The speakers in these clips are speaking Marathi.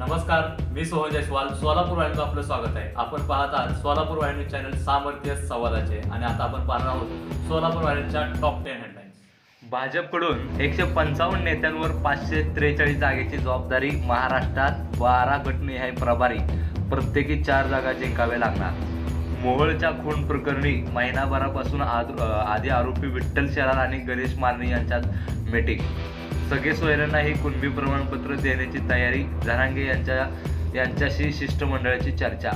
नमस्कार मी सोहन जयस्वाल. सोलापूर वाहिनीचं आपलं स्वागत आहे. आपण पाहत आहात सोलापूर वाहिनी चॅनल सामर्थ्य संवादाचे आणि आता आपण पाहणार आहोत सोलापूर वाहिनीच्या टॉप टेन हेडलाईन्स भाजपकडून एकशे पंचावन्न नेत्यांवर पाचशे त्रेचाळीस जागेची जबाबदारी महाराष्ट्रात बारा गटनिहाय प्रभारी. प्रत्येकी चार जागा जिंकाव्या लागणार. मोहोळच्या खून प्रकरणी महिनाभरापासून आद- आधी आरोपी विठ्ठल शेलार आणि गणेश मारणे यांच्यात मीटिंग. सगळे सोयऱ्यांना हे कुणबी प्रमाणपत्र देण्याची तयारी जरांगे यांच्या यांच्याशी शिष्टमंडळाची चर्चा.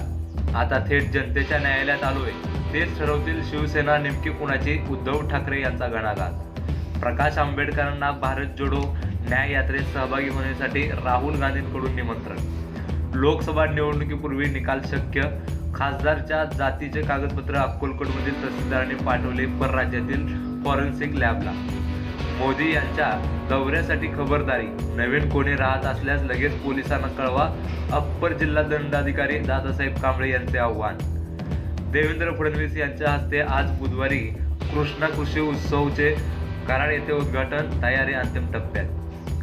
आता थेट जनतेच्या न्यायालयात आलोय. तेच ठरवतील शिवसेना नेमकी कुणाची? उद्धव ठाकरे यांचा घणाघात प्रकाश आंबेडकरांना भारत जोडो न्याय यात्रेत सहभागी होण्यासाठी राहुल गांधींकडून निमंत्रण. लोकसभा निवडणुकीपूर्वी निकाल शक्य खासदारच्या जातीचे कागदपत्र अक्कलकोटमधील तहसीलदारांनी पाठवले परराज्यातील फॉरेन्सिक लॅबला. मोदी यांच्या दौऱ्यासाठी खबरदारी. नवीन कोणी राहत असल्यास लगेच पोलिसांना कळवा. अप्पर जिल्हा दंडाधिकारी दादासाहेब कांबळे यांचे आव्हान. देवेंद्र फडणवीस यांच्या हस्ते आज बुधवारी कृष्णा कृषी उत्सवचे कराड येथे उद्घाटन. तयारी अंतिम टप्प्यात.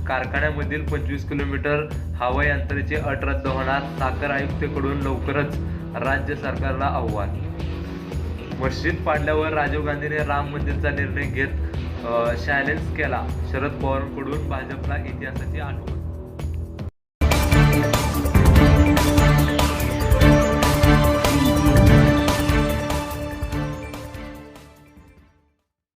कारखान्यामधील पंचवीस किलोमीटर हवाई अंतराची अट रद्द होणार साखर आयुक्तेकडून लवकरच राज्य सरकारला आव्हान. मस्जिद पाडल्यावर राजीव गांधीने राम मंदिरचा निर्णय घेत शॅलेन्स केला. शरद पवारांकडून भाजपला इतिहासाची आठवण.